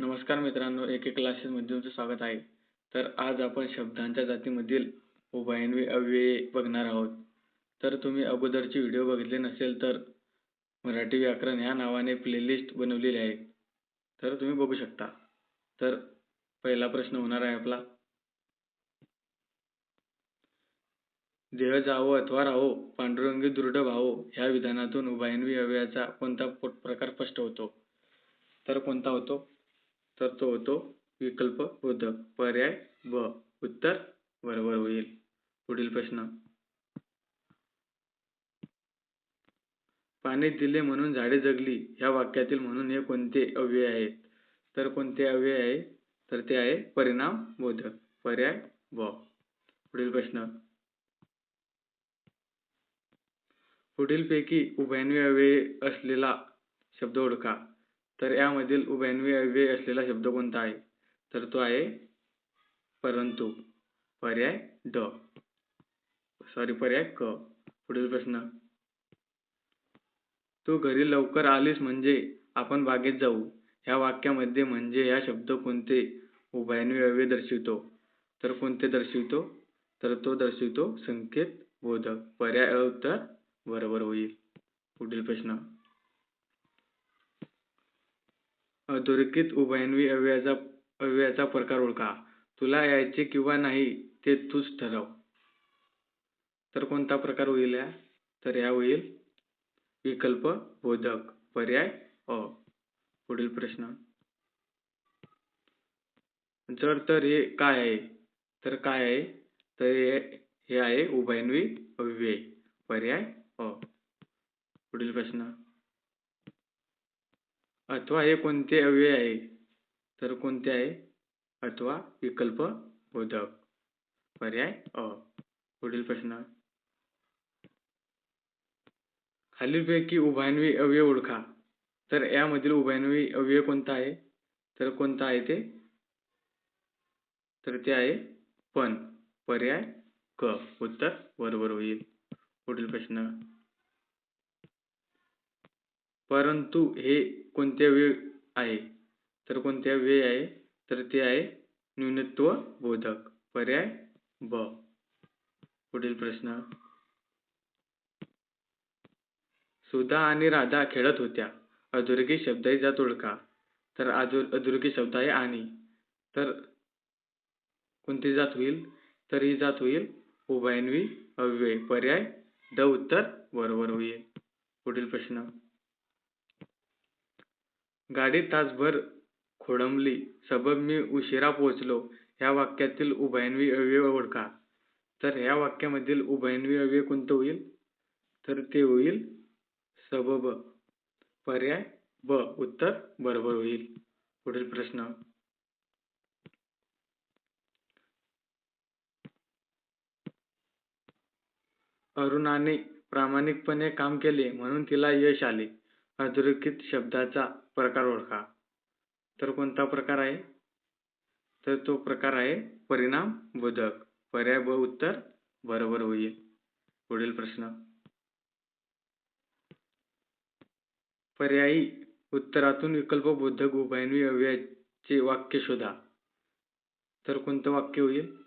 नमस्कार मित्रांनो एक एक क्लासेसमध्ये तुमचं स्वागत आहे. तर आज आपण शब्दांच्या जातीमधील उभयन्वी अव्यये बघणार आहोत. तर तुम्ही अगोदरचे व्हिडिओ बघितले नसेल तर मराठी व्याकरण ह्या नावाने प्लेलिस्ट बनवलेली आहे. तर तुम्ही बघू शकता. तर पहिला प्रश्न होणार आहे आपला. देह जावो अथवा राहो पांडुरंगी दृढ भावो ह्या विधानातून उभयन्वी अव्ययाचा कोणता प्रकार स्पष्ट होतो? तर कोणता होतो? तर तो होतो. विकल्प बोधक पर्याय ब उत्तर बरोबर होईल. पुढील प्रश्न. पाणी दिले म्हणून झाडे जगली. ह्या वाक्यातील म्हणून हे कोणते अव्यय आहेत? तर कोणते अव्यय आहे? तर ते आहे परिणाम बोधक. पर्याय ब पुढील प्रश्न. पुढीलपैकी उभयान्वय अव्यय असलेला शब्द ओळखा. तर यामधील उभयन्वी अव्यय असलेला शब्द कोणता आहे? तर तो आहे परंतु. पर्याय ड. सॉरी पर्याय क. पुढील प्रश्न. तू घरी लवकर आलीस म्हणजे आपण बागेत जाऊ. ह्या वाक्यामध्ये म्हणजे या शब्द कोणते? उभयन्वी अव्यय दर्शवितो. तर कोणते दर्शवितो? तर तो दर्शवितो संकेत बोधक पर्याय उत्तर बरोबर होईल. पुढील प्रश्न. अधोरेखित उभयन्वी अव्ययाचा अव्ययाचा प्रकार ओळखा. तुला यायचे किंवा नाही ते तूच ठरव. तर कोणता प्रकार होईल या? तर या होईल. विकल्प बोधक पर्याय अ. पुढील प्रश्न. जर तर हे काय आहे? तर काय आहे? तर हे आहे उभयन्वी अव्यय पर्याय अ. पुढील प्रश्न. अथवा हे कोणते अव्यय आहे? तर कोणते आहे? अथवा विकल्प बोधक. पर्याय अ. पुढील प्रश्न. खालीलपैकी उभयन्वी अव्यय ओळखा. तर यामधील उभयन्वी अव्यय कोणता आहे? तर कोणता आहे ते? तर ते आहे पण पर्याय क. उत्तर बरोबर होईल. पुढील प्रश्न. परंतु हे कोणत्या वेळ आहे? तर कोणत्या वेळ आहे? तर ते आहे न्यूनत्व बोधक पर्याय ब. पुढील प्रश्न. सुधा आणि राधा खेळत होत्या. अधोरेखित शब्दाची जात ओळखा तर अधोरेखित शब्द आहे आणि. तर कोणती जात होईल? तर ही जात होईल उभयन्वी अव्यय. पर्याय द उत्तर बरोबर होईल. पुढील प्रश्न. गाडी तासभर खोळंबली सबब मी उशिरा पोहोचलो. ह्या वाक्यातील उभयन्वी अव्यय ओळखा. तर ह्या वाक्यामधील उभयन्वी अव्यय कोणतं होईल? तर ते होईल सबब. पर्याय ब. उत्तर बरोबर होईल. पुढील प्रश्न. अरुणाने प्रामाणिकपणे काम केले म्हणून तिला यश आले. अधोरेखित शब्दाचा प्रकार ओळखा. तर कोणता प्रकार आहे? तर तो प्रकार आहे परिणाम बोधक. पर्याय ब उत्तर बरोबर होईल. पुढील प्रश्न. पर्यायी उत्तरातून विकल्प बोधक उभयन्वी अव्ययाचे वाक्य शोधा. तर कोणतं वाक्य होईल?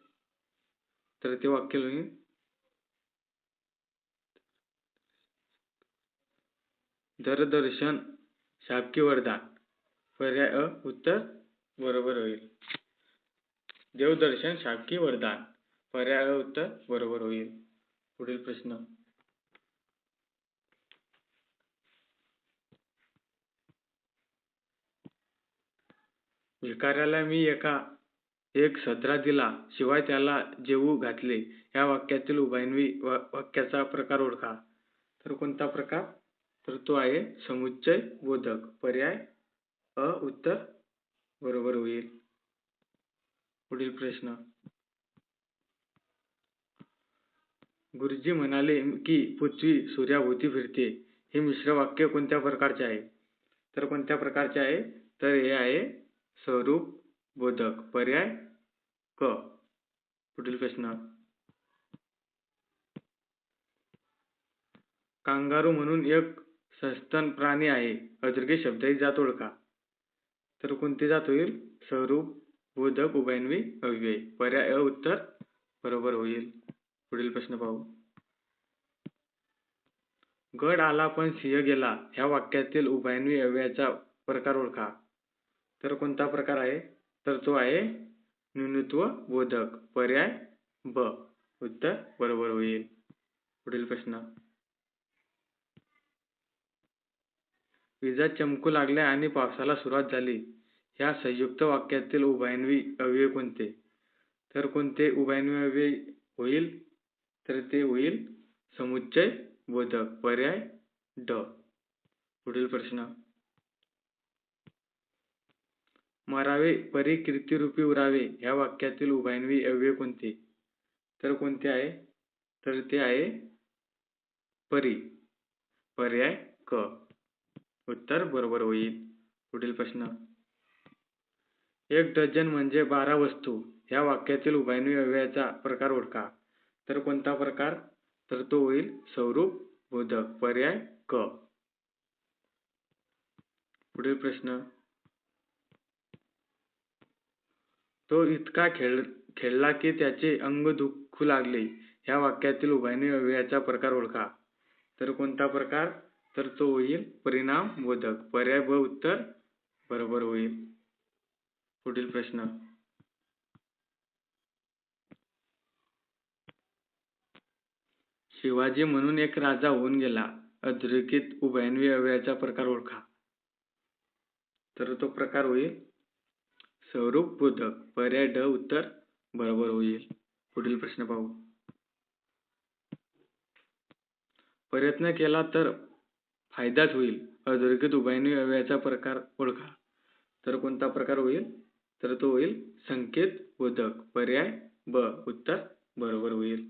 तर ते वाक्य होईल दरदर्शन शाबकी वरदान पर्याय अ उत्तर बरोबर होईल. देवदर्शन शाबकी वरदान पर्याय अ उत्तर बरोबर होईल. पुढील प्रश्न. भिकाऱ्याला मी एका एक सदरा दिला शिवाय त्याला जेवू घातले. या वाक्यातील उभयन्वी वाक्याचा प्रकार ओळखा. तर कोणता प्रकार? तर तो आहे समुच्चय बोधक. पर्याय? अ उत्तर? बरोबर होईल. पुढील प्रश्न. गुरुजी म्हणाले की पृथ्वी सूर्याभोवती फिरते हे मिश्र वाक्य कोणत्या प्रकारचे आहे? तर कोणत्या प्रकारचे आहे? तर हे आहे स्वरूप बोधक. पर्याय? क. पुढील प्रश्न. कांगारू म्हणून एक सस्तन प्राणी आहे. अदृगे शब्दाची जात ओळखा. तर कोणती जात होईल? स्वरूप बोधक उभयन्वी अव्यय. पर्याय अ उत्तर बरोबर होईल. पुढील प्रश्न पाहू. गड आला पण सिंह गेला. ह्या वाक्यातील उभयन्वी अव्ययाचा प्रकार ओळखा. तर कोणता प्रकार आहे? तर तो आहे न्यूनत्व बोधक. पर्याय ब. उत्तर बरोबर होईल. पुढील प्रश्न. विजा चमकू लागल्या आणि पावसाला सुरुवात झाली. ह्या संयुक्त वाक्यातील उभयन्वी अव्यय कोणते? तर कोणते उभयन्वी अव्यय होईल? तर ते होईल समुच्चय बोधक पर्याय ड. पुढील प्रश्न. मरावे परी कीर्तिरूपी उरावे ह्या वाक्यातील उभयन्वी अव्यय कोणते? तर कोणते आहे? तर ते आहे परी पर्याय क. उत्तर बरोबर होईल. पुढील प्रश्न. एक डझन म्हणजे बारा वस्तू. या वाक्यातील उभयनी अव्ययाचा प्रकार ओळखा. तर कोणता प्रकार? तर तो होईल स्वरूप बोधक पर्याय क. पुढील प्रश्न. तो इतका खेळ खेळला की त्याचे अंग दुखू लागले. या वाक्यातील उभयनी अव्ययाचा प्रकार ओळखा. तर कोणता प्रकार? तर तो होईल परिणाम बोधक पर्याय ब उत्तर बरोबर होईल. पुढील प्रश्न. शिवाजी म्हणून एक राजा होऊन गेला. अधोरेखित उभयन्वी अव्ययाचा प्रकार ओळखा. तर तो प्रकार होईल स्वरूप बोधक. पर्याय ड उत्तर बरोबर होईल. पुढील प्रश्न पाहू. प्रयत्न केला तर फायदाच होईल. अधोरेखित उभयन्वी अवयाचा प्रकार ओळखा. तर कोणता प्रकार होईल? तर तो होईल संकेत बोधक पर्याय ब. उत्तर बरोबर होईल.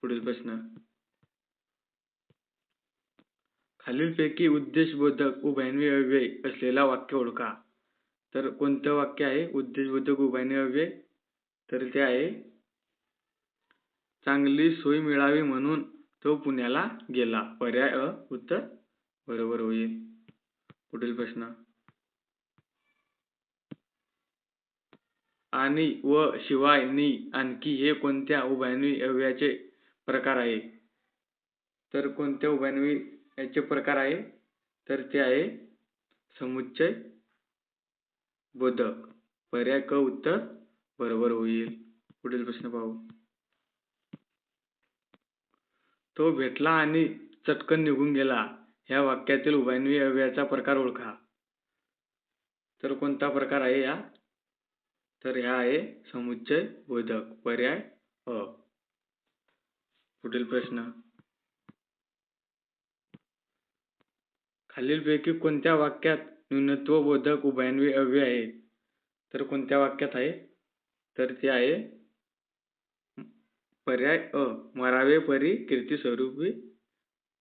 पुढील प्रश्न. खालीलपैकी उद्देशबोधक उभयन्वी अव्यय असलेला वाक्य ओळखा. तर कोणतं वाक्य आहे? उद्देशबोधक उभयन्वी अव्यय? तर ते आहे चांगली सोय मिळावी म्हणून तो पुण्याला गेला. पर्याय अ. उत्तर बरोबर होईल. पुढील प्रश्न. आणि व शिवाय नि आणखी हे कोणत्या उभयन्वी अव्ययाचे प्रकार आहे? तर कोणत्या उभयन्वी याचे प्रकार आहे? तर ते आहे समुच्चय बोधक. पर्याय क उत्तर बरोबर होईल. पुढील प्रश्न पाहू. तो भेटला आणि चटकन निघून गेला. ह्या वाक्यातील उभयन्वी अव्ययाचा प्रकार ओळखा. तर कोणता प्रकार आहे या? तर ह्या आहे समुच्चय बोधक पर्याय अ. पुढील प्रश्न. खालीलपैकी कोणत्या वाक्यात न्यूनत्व बोधक उभयन्वी अव्यय आहे? तर कोणत्या वाक्यात आहे? तर ते आहे पर्याय अ. मरावे परी कीर्ती स्वरूपी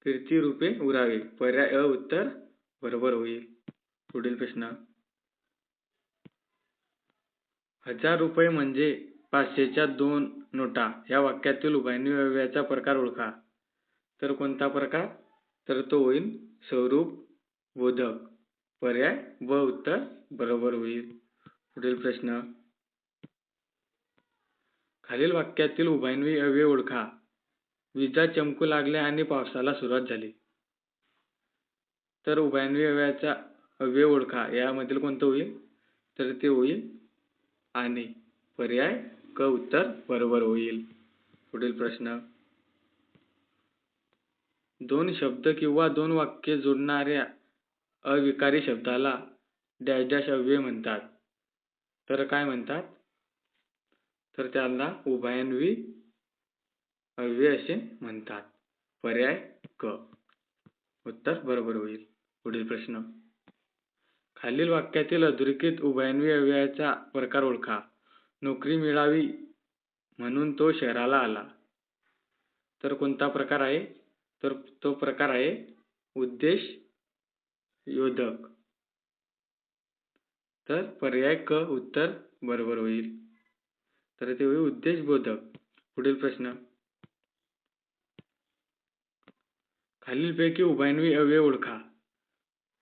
कीर्ती रूपे उरावे. पर्याय अ उत्तर बरोबर होईल. पुढील प्रश्न. हजार रुपये म्हणजे पाचशेच्या दोन नोटा. या वाक्यातील उभयन्वी अव्ययाचा प्रकार ओळखा. तर कोणता प्रकार? तर तो होईल स्वरूप बोधक. पर्याय व उत्तर बरोबर होईल. पुढील प्रश्न. खालील वाक्यातील उभयन्वी अव्यय ओळखा. विजा चमकू लागल्या आणि पावसाला सुरुवात झाली. तर उभयन्वी अव्ययाचा अव्यय ओळखा यामधील कोणतं होईल? तर ते होईल आणि पर्याय क उत्तर बरोबर होईल. पुढील प्रश्न. दोन शब्द किंवा दोन वाक्य जोडणाऱ्या अविकारी शब्दाला डॅश डॅश अव्यय म्हणतात. तर काय म्हणतात? तर त्यांना उभयन्वी अव्यय असे म्हणतात. पर्याय क. उत्तर बरोबर होईल. पुढील प्रश्न. खालील वाक्यातील अधोरेखित उभयन्वी अव्ययाचा प्रकार ओळखा. नोकरी मिळावी म्हणून तो शहराला आला. तर कोणता प्रकार आहे? तर तो प्रकार आहे उद्देश योधक. तर पर्याय क उत्तर बरोबर होईल. तर ते होईल उद्देशबोधक पुढील प्रश्न. खालीलपैकी उभयन्वी अव्यय ओळखा.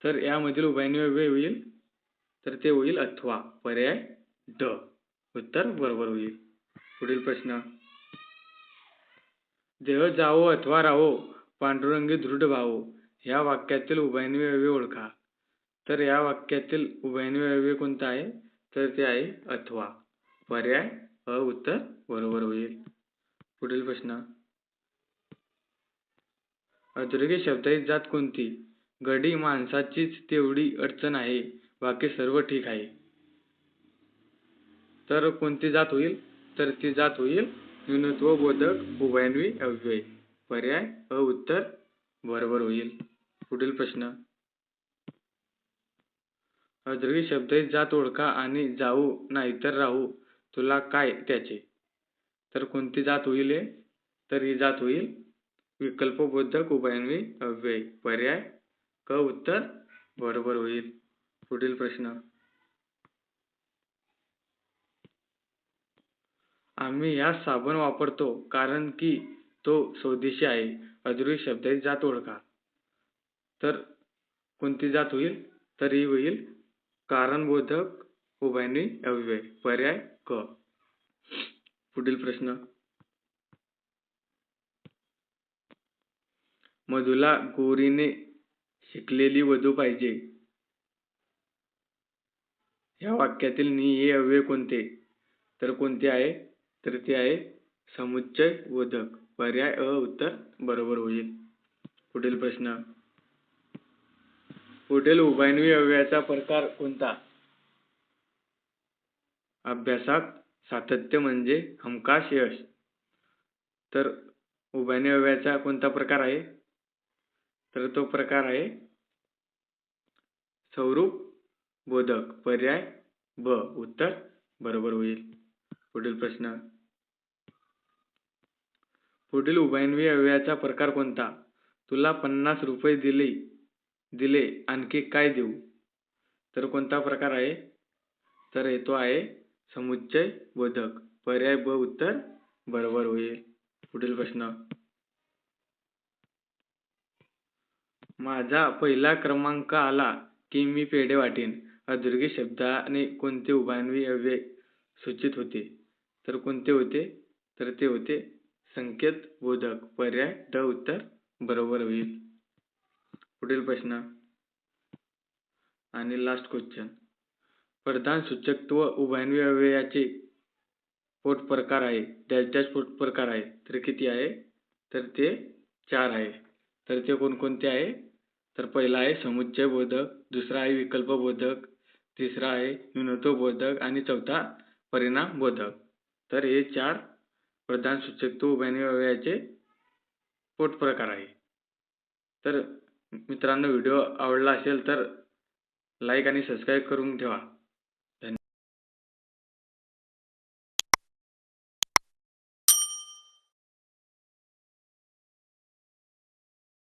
तर यामधील उभयन्वी अव्यय होईल. तर ते होईल अथवा. पर्याय ड. उत्तर बरोबर होईल. पुढील प्रश्न. देह जावो अथवा राहो पांडुरंगी दृढ भावो या वाक्यातील उभयन्वी अव्यय ओळखा. तर या वाक्यातील उभयन्वी अव्यय कोणता आहे? तर ते आहे अथवा. पर्याय अ. उत्तर बरोबर होईल. पुढील प्रश्न. अधोरेखित शब्दाची जात कोणती? गडी माणसाचीच तेवढी अडचण आहे. बाकी सर्व ठीक आहे. तर कोणती जात होईल? तर ती जात होईल न्यूनत्व बोधक उभयन्वी अव्यय. पर्याय अ उत्तर बरोबर होईल. पुढील प्रश्न. अधोरेखित शब्दाची जात ओळखा आणि जाऊ नाहीतर राहू. तुला काय त्याचे? तर कोणती जात होईल हे? तर ही जात होईल विकल्पबोधक उभयन्वयी अव्यय. पर्याय? क. उत्तर? बरोबर होईल. पुढील प्रश्न. आम्ही ह्या साबण वापरतो कारण की तो स्वदेशी आहे. अधोरेखित शब्दाची जात ओळखा. तर कोणती जात होईल? तर ही होईल कारणबोधक उभयनी अव्यय. पर्याय? क. पुढील प्रश्न. मधुला गोरीने शिकलेली वधू पाहिजे. या वाक्यातील नि हे अव्यय कोणते? तर कोणते आहे? तर ते आहे समुच्चय बोधक पर्याय अ उत्तर बरोबर होईल. पुढील प्रश्न. पुढील उभयन्वी अव्ययाचा प्रकार कोणता? अभ्यासात सातत्य म्हणजे हमखास यश. तर उभयन्वी अव्ययाचा कोणता प्रकार आहे? तर तो प्रकार आहे. स्वरूप बोधक पर्याय ब उत्तर बरोबर होईल. पुढील प्रश्न. पुढील उभयन्वी अव्ययाचा प्रकार कोणता? तुला पन्नास रुपये दिले दिले आणखी काय देऊ? तर कोणता प्रकार आहे? तर तो आहे समुच्चय बोधक पर्याय ब उत्तर बरोबर होईल. पुढील प्रश्न. माझा पहिला क्रमांक आला की मी पेढे वाटेन. अधोरेखित शब्दाने कोणते उभानवी अव्यय सूचित होते? तर कोणते होते? तर ते होते संकेत बोधक पर्याय ड उत्तर बरोबर होईल. पुढील प्रश्न. आणि लास्ट क्वेश्चन प्रधान सूचकत्व उभयन्वी अव्ययाचे पोट प्रकार आहे. डॅश डॅश पोट प्रकार आहे. तर किती आहे? तर ते चार आहे. तर ते कोणकोणते आहे? तर पहिला आहे समुच्चय बोधक दुसरा आहे विकल्प बोधक तिसरा आहे न्यूनत्व बोधक आणि चौथा परिणाम बोधक. तर हे चार प्रधान सूचकत्व उभयन्वी अव्ययाचे पोट प्रकार आहे. तर मित्रांनो व्हिडिओ आवडला असेल तर लाईक आणि सबस्क्राईब करून ठेवा.